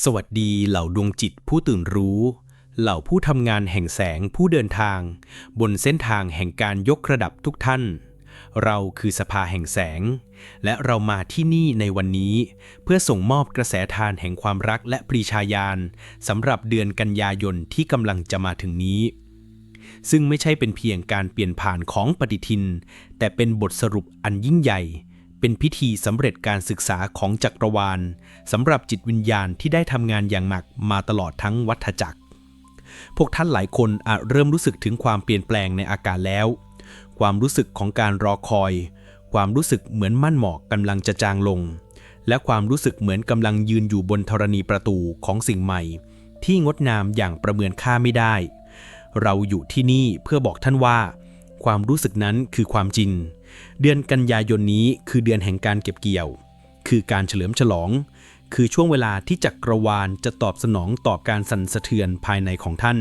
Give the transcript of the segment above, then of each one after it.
สวัสดีเหล่าดวงจิตผู้ตื่นรู้ เหล่าผู้ทำงานแห่งแสงผู้เดินทาง บนเส้นทางแห่งการยกระดับทุกท่าน เราคือสภาแห่งแสง และเรามาที่นี่ในวันนี้ เพื่อส่งมอบกระแสทานแห่งความรักและปรีชาญาณสำหรับเดือนกันยายนที่กำลังจะมาถึงนี้ ซึ่งไม่ใช่เป็นเพียงการเปลี่ยนผ่านของปฏิทิน แต่เป็นบทสรุปอันยิ่งใหญ่ เป็นพิธีสำเร็จการศึกษาของจักรวาลสำหรับจิตวิญญาณที่ได้ทำงานอย่างหนักมาตลอดทั้งวัฏจักร พวกท่านหลายคนอาจเริ่มรู้สึกถึงความเปลี่ยนแปลงในอาการแล้ว ความรู้สึกของการรอคอย ความรู้สึกเหมือนมั่นหมอกกำลังจะจางลง และความรู้สึกเหมือนกำลังยืนอยู่บนธรณีประตูของสิ่งใหม่ ที่งดงามอย่างประเมินค่าไม่ได้ เราอยู่ที่นี่เพื่อบอกท่านว่า ความรู้สึกนั้นคือความจริง เดือนกันยายนนี้คือเดือนแห่งการเก็บเกี่ยว คือการเฉลิมฉลอง คือช่วงเวลาที่จักรวาลจะตอบสนองต่อการสั่นสะเทือนภายในของท่าน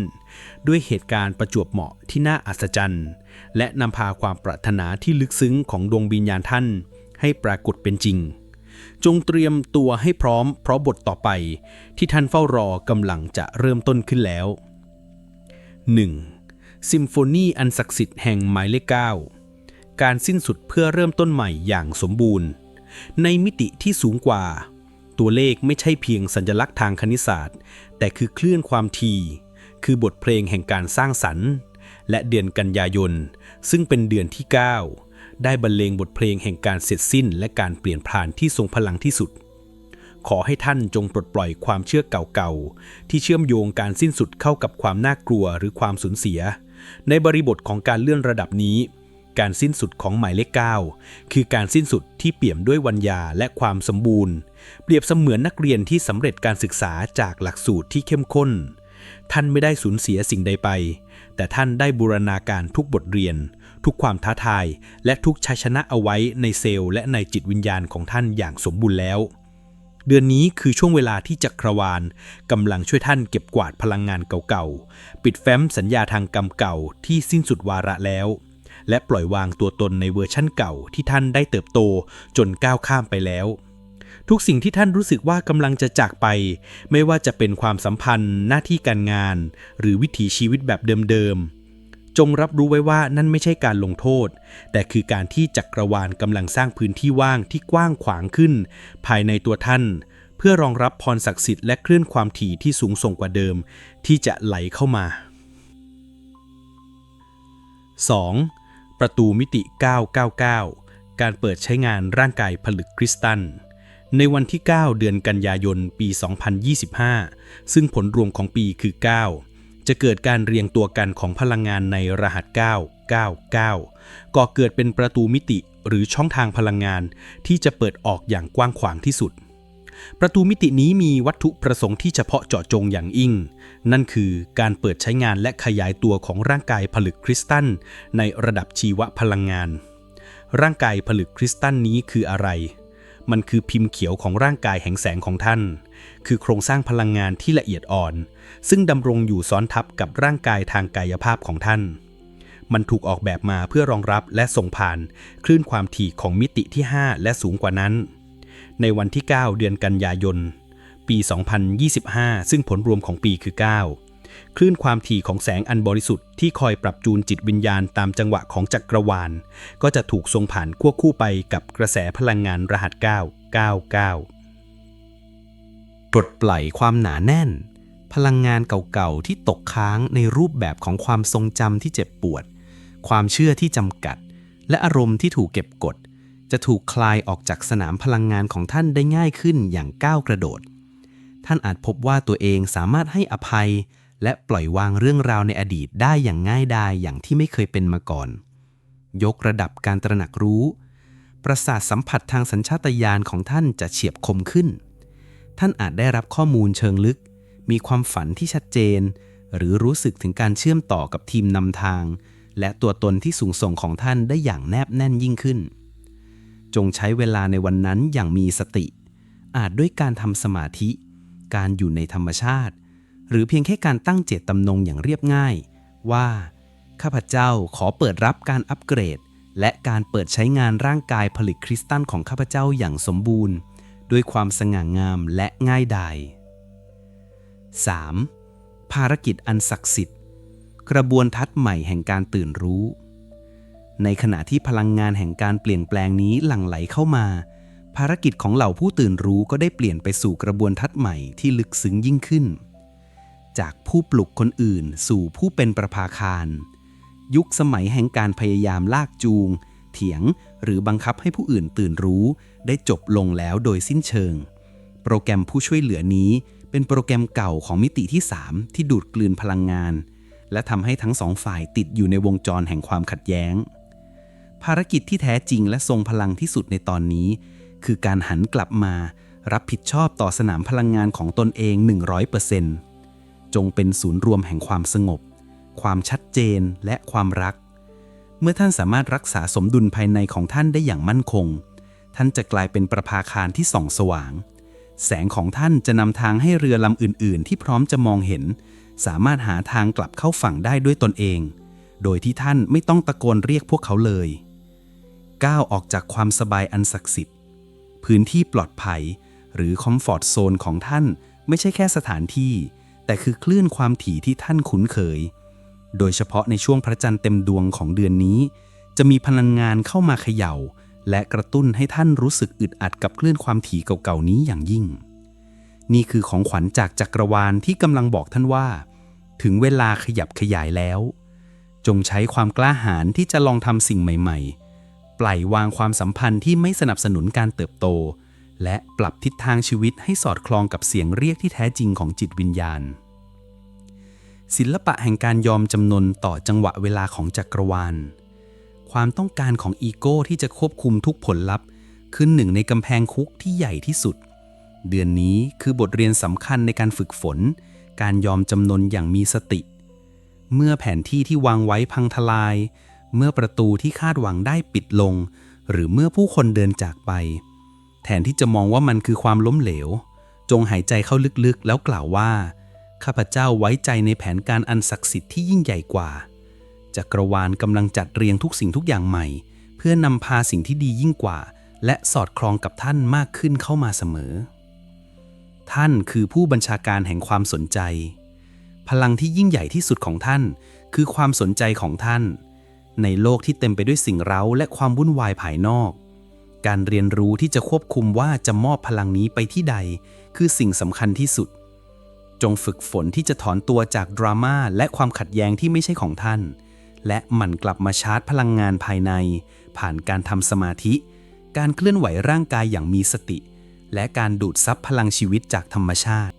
ด้วยเหตุการณ์ประจวบเหมาะที่น่าอัศจรรย์ และนำพาความปรารถนาที่ลึกซึ้งของดวงวิญญาณท่าน ให้ปรากฏเป็นจริง จงเตรียมตัวให้พร้อมเพราะบทต่อไป ที่ท่านเฝ้ารอกำลังจะเริ่มต้นขึ้นแล้ว 1. ซิมโฟนีอันศักดิ์สิทธิ์แห่งหมายเลขเการสิ้นสุดเพื่อเริ่มต้นใหม่อย่างสมบูรณ์ ในมิติที่สูงกว่า ตัวเลขไม่ใช่เพียงสัญลักษณ์ทางคณิตศาสตร์ แต่คือคลื่นความถี่คือบทเพลงแห่งการสร้างสรรค์ และเดือนกันยายน ซึ่งเป็นเดือนที่ 9 ได้บรรเลงบทเพลงแห่งการเสร็จสิ้น และการเปลี่ยนผ่านที่ทรงพลังที่สุด ขอให้ท่านจงปลดปล่อยความเชื่อเก่าๆ ที่เชื่อมโยงการสิ้นสุดเข้ากับความน่ากลัวหรือความสูญเสีย ในบริบทของการเลื่อนระดับนี้ การสิ้นสุดของหมายเลข 9 คือการสิ้นสุดที่เปี่ยมด้วยวัญญาและความสมบูรณ์ เปรียบเสมือนนักเรียนที่สำเร็จการศึกษาจากหลักสูตรที่เข้มข้น ท่านไม่ได้สูญเสียสิ่งใดไป แต่ท่านได้บูรณาการทุกบทเรียน ทุกความท้าทาย และทุกชัยชนะเอาไว้ในเซลล์และในจิตวิญญาณของท่านอย่างสมบูรณ์แล้ว เดือนนี้คือช่วงเวลาที่จักรวาลกำลังช่วยท่านเก็บกวาดพลังงานเก่าๆ ปิดแฟ้มสัญญาทางกรรมเก่าที่สิ้นสุดวาระแล้ว และปล่อยวางตัวตนในเวอร์ชั่นเก่าที่ท่านได้เติบโตจนก้าวข้ามไปแล้วทุกสิ่งที่ท่านรู้สึกว่ากำลังจะจากไป ไม่ว่าจะเป็นความสัมพันธ์ หน้าที่การงาน หรือวิถีชีวิตแบบเดิมๆ จงรับรู้ไว้ว่านั่นไม่ใช่การลงโทษ แต่คือการที่จักรวาลกำลังสร้างพื้นที่ว่างที่กว้างขวางขึ้น ภายในตัวท่าน เพื่อรองรับพรศักดิ์สิทธิ์และคลื่นความถี่ที่สูงส่งกว่าเดิม ที่จะไหลเข้ามา 2. ประตูมิติ 999 การเปิดใช้งานร่างกายผลึกคริสตัล ในวันที่ 9 เดือนกันยายน ปี 2025 ซึ่งผลรวมของปีคือ 9 จะเกิดการเรียงตัวกันของพลังงานในรหัส 999 ก่อเกิดเป็นประตูมิติหรือช่องทางพลังงานที่จะเปิดออกอย่างกว้างขวางที่สุด ประตูมิตินี้มีวัตถุประสงค์ที่เฉพาะเจาะจงอย่างยิ่ง นั่นคือการเปิดใช้งานและขยายตัวของร่างกายผลึกคริสตัลในระดับชีวพลังงาน ร่างกายผลึกคริสตัลนี้คืออะไร มันคือพิมพ์เขียวของร่างกายแห่งแสงของท่าน คือโครงสร้างพลังงานที่ละเอียดอ่อน ซึ่งดำรงอยู่ซ้อนทับกับร่างกายทางกายภาพของท่าน มันถูกออกแบบมาเพื่อรองรับและส่งผ่าน คลื่นความถี่ของมิติที่ 5 และสูงกว่านั้น ในวันที่ 9 เดือนกันยายน ปี 2025 ซึ่งผลรวมของปีคือ 9 คลื่นความถี่ของแสงอันบริสุทธิ์ที่คอยปรับจูนจิตวิญญาณตามจังหวะของจักรวาล ก็จะถูกส่งผ่านควบคู่ไปกับกระแสพลังงานรหัส 999 ปลดปล่อยความหนาแน่น พลังงานเก่าๆที่ตกค้างในรูปแบบของความทรงจำที่เจ็บปวด ความเชื่อที่จำกัด และอารมณ์ที่ถูกเก็บกดจะถูกคลายออกจากสนามพลังงานของท่านได้ง่ายขึ้นอย่างก้าวกระโดด ท่านอาจพบว่าตัวเองสามารถให้อภัย และปล่อยวางเรื่องราวในอดีตได้อย่างง่ายดายอย่างที่ไม่เคยเป็นมาก่อน ยกระดับการตระหนักรู้ ประสาทสัมผัสทางสัญชาตญาณของท่านจะเฉียบคมขึ้น ท่านอาจได้รับข้อมูลเชิงลึก มีความฝันที่ชัดเจน หรือรู้สึกถึงการเชื่อมต่อกับทีมนำทาง และตัวตนที่สูงส่งของท่านได้อย่างแนบแน่นยิ่งขึ้น จงใช้เวลาในวันนั้นอย่างมีสติ อาจด้วยการทำสมาธิ การอยู่ในธรรมชาติ หรือเพียงแค่การตั้งเจตจำนงอย่างเรียบง่าย ว่า ข้าพเจ้าขอเปิดรับการอัปเกรด และการเปิดใช้งานร่างกายผลิตคริสตัลของข้าพเจ้าอย่างสมบูรณ์ ด้วยความสง่างามและง่ายดาย 3. ภารกิจอันศักดิ์สิทธิ์ กระบวนทัศน์ใหม่แห่งการตื่นรู้ ในขณะที่พลังงานแห่งการเปลี่ยนแปลงนี้หลั่งไหลเข้ามา ภารกิจของเหล่าผู้ตื่นรู้ก็ได้เปลี่ยนไปสู่กระบวนทัศน์ใหม่ที่ลึกซึ้งยิ่งขึ้น จากผู้ปลุกคนอื่นสู่ผู้เป็นประภาคาร ยุคสมัยแห่งการพยายามลากจูง เถียงหรือบังคับให้ผู้อื่นตื่นรู้ ได้จบลงแล้วโดยสิ้นเชิง โปรแกรมผู้ช่วยเหลือนี้เป็นโปรแกรมเก่าของมิติที่ 3 ที่ดูดกลืนพลังงาน และทำให้ทั้งสองฝ่ายติดอยู่ในวงจรแห่งความขัดแย้ง ภารกิจที่แท้จริงและทรงพลังที่สุดในตอนนี้ คือการหันกลับมา รับผิดชอบต่อสนามพลังงานของตนเอง 100%จงเป็นศูนย์รวมแห่งความสงบ ความชัดเจนและความรัก เมื่อท่านสามารถรักษาสมดุลภายในของท่านได้อย่างมั่นคง ท่านจะกลายเป็นประภาคารที่ส่องสว่าง แสงของท่านจะนำทางให้เรือลำอื่น ๆ ที่พร้อมจะมองเห็น สามารถหาทางกลับเข้าฝั่งได้ด้วยตนเอง โดยที่ท่านไม่ต้องตะโกนเรียกพวกเขาเลยก้าวออกจากความสบายอันศักดิ์สิทธิ์ พื้นที่ปลอดภัย หรือคอมฟอร์ตโซนของท่านไม่ใช่แค่สถานที่ แต่คือคลื่นความถี่ที่ท่านคุ้นเคย โดยเฉพาะในช่วงพระจันทร์เต็มดวงของเดือนนี้ จะมีพลังงานเข้ามาเขย่า และกระตุ้นให้ท่านรู้สึกอึดอัดกับคลื่นความถี่เก่าๆนี้อย่างยิ่ง นี่คือของขวัญจากจักรวาลที่กำลังบอกท่านว่า ถึงเวลาขยับขยายแล้ว จงใช้ความกล้าหาญที่จะลองทำสิ่งใหม่ ๆ ปล่อยวางความสัมพันธ์ที่ไม่สนับสนุนการเติบโต และปรับทิศทางชีวิตให้สอดคล้องกับเสียงเรียกที่แท้จริงของจิตวิญญาณ ศิลปะแห่งการยอมจำนนต่อจังหวะเวลาของจักรวาล ความต้องการของอีโก้ที่จะควบคุมทุกผลลัพธ์คือหนึ่งในกำแพงคุกที่ใหญ่ที่สุด เดือนนี้คือบทเรียนสำคัญในการฝึกฝน การยอมจำนนอย่างมีสติ เมื่อแผนที่ที่วางไว้พังทลาย เมื่อประตูที่คาดหวังได้ปิดลง หรือเมื่อผู้คนเดินจากไป แทนที่จะมองว่ามันคือความล้มเหลว จงหายใจเข้าลึกๆ แล้วกล่าวว่า ข้าพเจ้าไว้ใจในแผนการอันศักดิ์สิทธิ์ที่ยิ่งใหญ่กว่าจักรวาลกำลังจัดเรียงทุกสิ่งทุกอย่างใหม่ เพื่อนำพาสิ่งที่ดียิ่งกว่า และสอดคล้องกับท่านมากขึ้นเข้ามาเสมอ ท่านคือผู้บัญชาการแห่งความสนใจ พลังที่ยิ่งใหญ่ที่สุดของท่าน คือความสนใจของท่าน ในโลกที่เต็มไปด้วยสิ่งเร้าและความวุ่นวายภายนอก การเรียนรู้ที่จะควบคุมว่าจะมอบพลังนี้ไปที่ใด คือสิ่งสำคัญที่สุด จงฝึกฝนที่จะถอนตัวจากดราม่าและความขัดแย้งที่ไม่ใช่ของท่าน และหมั่นกลับมาชาร์จพลังงานภายใน ผ่านการทำสมาธิ การเคลื่อนไหวร่างกายอย่างมีสติ และการดูดซับพลังชีวิตจากธรรมชาติ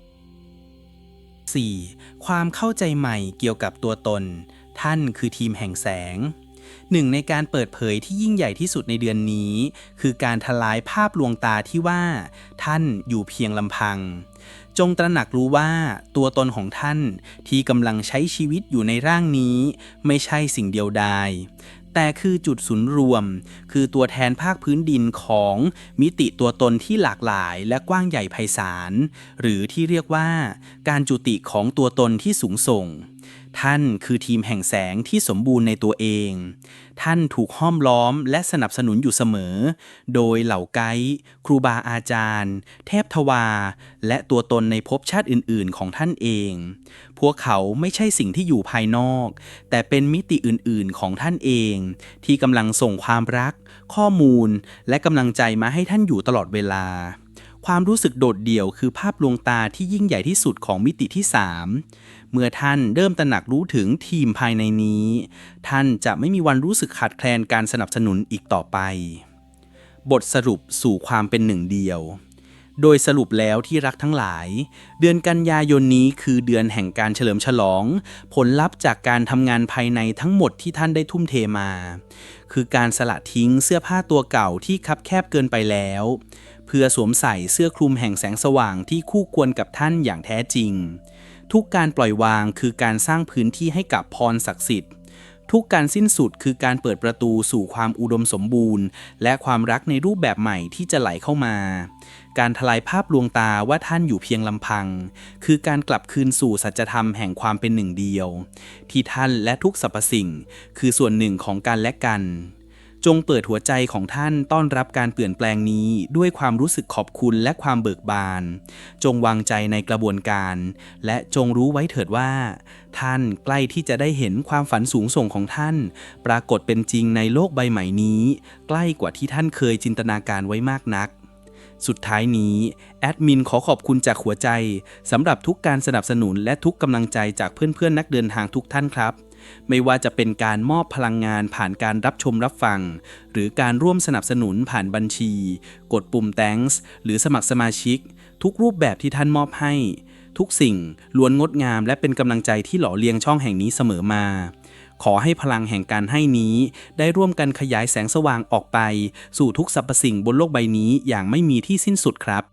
4. ความเข้าใจใหม่เกี่ยวกับตัวตน ท่านคือทีมแห่งแสง หนึ่งในการเปิดเผยที่ยิ่งใหญ่ที่สุดในเดือนนี้ คือการทลายภาพลวงตาที่ว่า ท่านอยู่เพียงลำพัง จงตระหนักรู้ว่าตัวตนของท่านที่กำลังใช้ชีวิตอยู่ในร่างนี้ ไม่ใช่สิ่งเดียวดายแต่คือจุดศูนย์รวม คือตัวแทนภาคพื้นดินของมิติตัวตนที่หลากหลายและกว้างใหญ่ไพศาล หรือที่เรียกว่า การจุติของตัวตนที่สูงส่ง ท่านคือทีมแห่งแสงที่สมบูรณ์ในตัวเอง ท่านถูกห้อมล้อมและสนับสนุนอยู่เสมอ โดยเหล่าไกด์ครูบาอาจารย์ เทพทวา และตัวตนในภพชาติอื่น ๆ ของท่านเอง พวกเขาไม่ใช่สิ่งที่อยู่ภายนอก แต่เป็นมิติอื่น ๆ ของท่านเอง ที่กำลังส่งความรัก ข้อมูล และกำลังใจมาให้ท่านอยู่ตลอดเวลาความรู้สึกโดดเดี่ยวคือภาพลวงตาที่ยิ่งใหญ่ที่สุดของมิติที่ 3 เมื่อท่านเริ่มตระหนักรู้ถึงทีมภายในนี้ ท่านจะไม่มีวันรู้สึกขาดแคลนการสนับสนุนอีกต่อไป บทสรุปสู่ความเป็นหนึ่งเดียว โดยสรุปแล้วที่รักทั้งหลาย เดือนกันยายนนี้คือเดือนแห่งการเฉลิมฉลอง ผลลัพธ์จากการทำงานภายในทั้งหมดที่ท่านได้ทุ่มเทมา คือการสละทิ้งเสื้อผ้าตัวเก่าที่คับแคบเกินไปแล้วเพื่อสวมใส่เสื้อคลุมแห่งแสงสว่างที่คู่ควรกับท่านอย่างแท้จริง ทุกการปล่อยวางคือการสร้างพื้นที่ให้กับพรศักดิ์สิทธิ์ ทุกการสิ้นสุดคือการเปิดประตูสู่ความอุดมสมบูรณ์ และความรักในรูปแบบใหม่ที่จะไหลเข้ามา การทลายภาพลวงตาว่าท่านอยู่เพียงลำพัง คือการกลับคืนสู่สัจธรรมแห่งความเป็นหนึ่งเดียว ที่ท่านและทุกสรรพสิ่ง คือส่วนหนึ่งของกันและกัน จงเปิดหัวใจของท่านต้อนรับการเปลี่ยนแปลงนี้ด้วยความรู้สึกขอบคุณและความเบิกบาน จงวางใจในกระบวนการ และจงรู้ไว้เถิดว่า ท่านใกล้ที่จะได้เห็นความฝันสูงส่งของท่าน ปรากฏเป็นจริงในโลกใบใหม่นี้ ใกล้กว่าที่ท่านเคยจินตนาการไว้มากนักสุดท้ายนี้ แอดมินขอขอบคุณจากหัวใจสำหรับทุกการสนับสนุนและทุกกำลังใจจากเพื่อนๆนักเดินทางทุกท่านครับ ไม่ว่าจะเป็นการมอบพลังงานผ่านการรับชมรับฟัง หรือการร่วมสนับสนุนผ่านบัญชี กดปุ่ม thanks หรือสมัครสมาชิก ทุกรูปแบบที่ท่านมอบให้ ทุกสิ่งล้วนงดงามและเป็นกำลังใจที่หล่อเลี้ยงช่องแห่งนี้เสมอมาขอให้พลังแห่งการให้นี้ ได้ร่วมกันขยายแสงสว่างออกไป สู่ทุกสรรพสิ่งบนโลกใบนี้อย่างไม่มีที่สิ้นสุดครับ